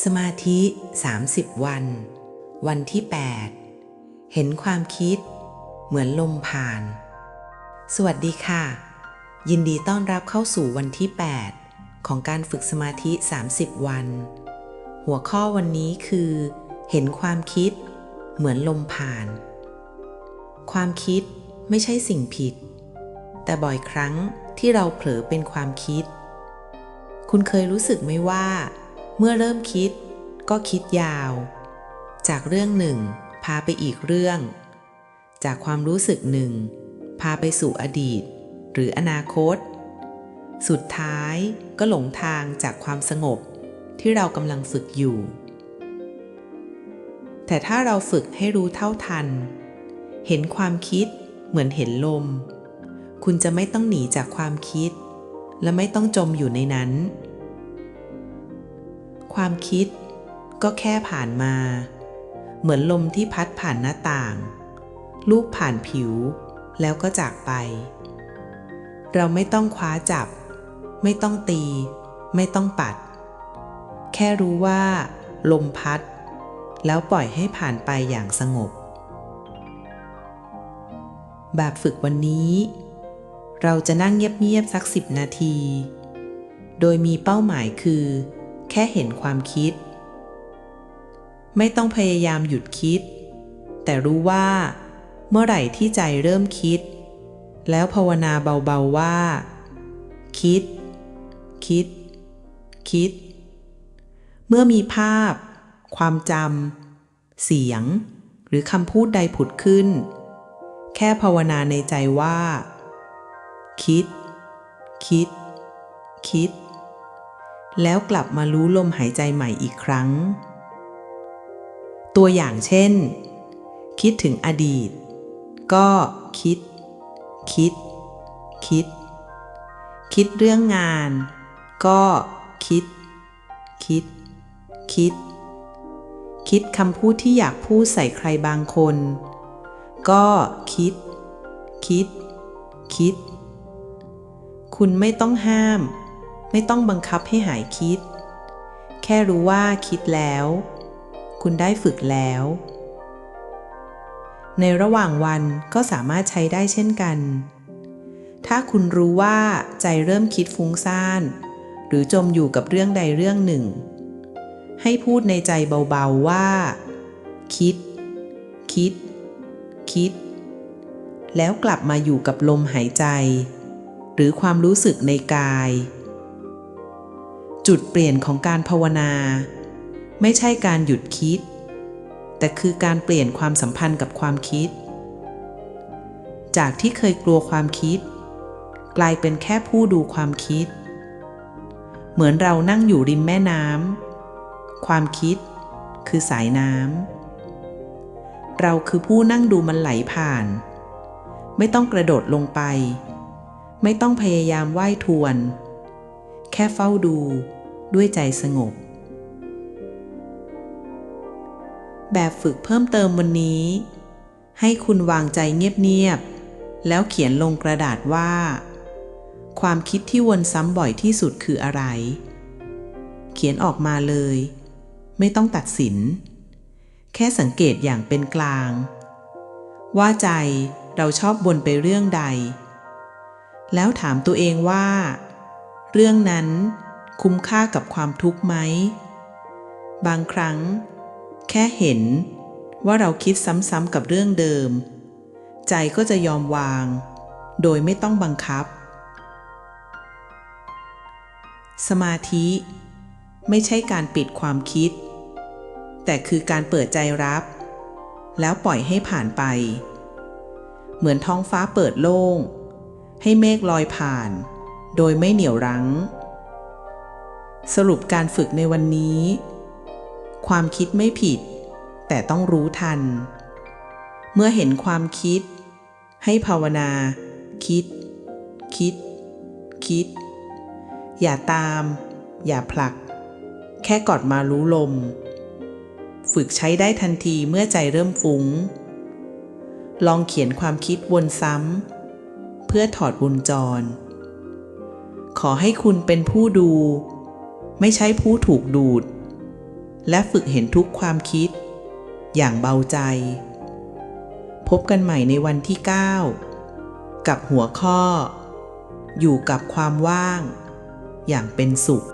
สมาธิ 30 วัน วันที่ 8 เห็นความคิด เหมือนลมผ่าน สวัสดีค่ะ ยินดีต้อนรับเข้าสู่วันที่ 8 ของการฝึกสมาธิ 30 วัน หัวข้อวันนี้คือ เห็นความคิด เหมือนลมผ่าน ความคิดไม่ใช่สิ่งผิด แต่บ่อยครั้งที่เราเผลอเป็นความคิด คุณเคยรู้สึกไหมว่า มื่อเริ่มคิดก็คิดยาว จากเรื่องหนึ่ง พาไปอีกเรื่อง จากความรู้สึกหนึ่ง พาไปสู่อดีต หรืออนาคต สุดท้ายก็หลงทางจากความสงบที่เรากำลังฝึกอยู่ แต่ถ้าเราฝึกให้รู้เท่าทัน เห็นความคิดเหมือนเห็นลม คุณจะไม่ต้องหนีจากความคิด และไม่ต้องจมอยู่ในนั้น ความคิด ก็แค่ผ่านมา เหมือนลมที่พัดผ่านหน้าต่าง ลูบผ่านผิว แล้วก็จากไป เราไม่ต้องคว้าจับ ไม่ต้องตี ไม่ต้องปัด แค่รู้ว่า ลมพัด แล้วปล่อยให้ผ่านไปอย่างสงบ แบบฝึกวันนี้ เราจะนั่งเงียบๆสักสิบนาที โดยมีเป้าหมายคือ แค่เห็นความคิด ไม่ต้องพยายามหยุดคิด แต่รู้ว่า เมื่อไหร่ที่ใจเริ่มคิด แล้วภาวนาเบาๆว่า คิด คิด คิด เมื่อมีภาพ ความจำเสียง หรือคำพูดใดผุดขึ้น แค่ภาวนาในใจว่า คิด คิด คิด แล้วกลับมารู้ลมหายใจใหม่อีกครั้ง ตัวอย่างเช่น คิดถึงอดีต ก็คิด คิด คิด คิดเรื่องงาน ก็คิด คิด คิด คิดคำพูดที่อยากพูดใส่ใครบางคน ก็คิด คิด คิด คุณไม่ต้องห้าม ไม่ต้องบังคับให้หายคิด แค่รู้ว่าคิดแล้ว คุณได้ฝึกแล้ว ในระหว่างวันก็สามารถใช้ได้เช่นกัน ถ้าคุณรู้ว่าใจเริ่มคิดฟุ้งซ่าน หรือจมอยู่กับเรื่องใดเรื่องหนึ่ง ให้พูดในใจเบาๆว่า คิด คิด คิด แล้วกลับมาอยู่กับลมหายใจ หรือความรู้สึกในกาย จุดเปลี่ยนของการภาวนา ไม่ใช่การหยุดคิด แต่คือการเปลี่ยนความสัมพันธ์กับความคิด จากที่เคยกลัวความคิด กลายเป็นแค่ผู้ดูความคิด เหมือนเรานั่งอยู่ริมแม่น้ำความคิดคือสายน้ำเราคือผู้นั่งดูมันไหลผ่าน ไม่ต้องกระโดดลงไป ไม่ต้องพยายามว่ายทวน แค่เฝ้าดูด้วยใจสงบ แบบฝึกเพิ่มเติมวันนี้ ให้คุณวางใจเงียบๆ แล้วเขียนลงกระดาษว่า ความคิดที่วนซ้ำบ่อยที่สุดคืออะไร เขียนออกมาเลย ไม่ต้องตัดสิน แค่สังเกตอย่างเป็นกลาง ว่าใจเราชอบวนไปเรื่องใด แล้วถามตัวเองว่า เรื่องนั้นคุ้มค่ากับความทุกข์ไหม บางครั้ง แค่เห็นว่าเราคิดซ้ำๆกับเรื่องเดิม ใจก็จะยอมวาง โดยไม่ต้องบังคับ สมาธิ ไม่ใช่การปิดความคิด แต่คือการเปิดใจรับ แล้วปล่อยให้ผ่านไป เหมือนท้องฟ้าเปิดโล่ง ให้เมฆลอยผ่าน โดยไม่เหนี่ยวรั้ง สรุปการฝึกในวันนี้ ความคิดไม่ผิด แต่ต้องรู้ทัน เมื่อเห็นความคิด ให้ภาวนา คิด คิด คิด อย่าตาม อย่าผลัก แค่กอดมารู้ลม ฝึกใช้ได้ทันทีเมื่อใจเริ่มฟุง้ง ลองเขียนความคิดวนซ้ำเพื่อถอดวงจร ขอให้คุณเป็นผู้ดู ไม่ใช่ผู้ถูกดูด และฝึกเห็นทุกความคิด อย่างเบาใจ พบกันใหม่ในวันที่ 9 กับหัวข้อ อยู่กับความว่าง อย่างเป็นสุข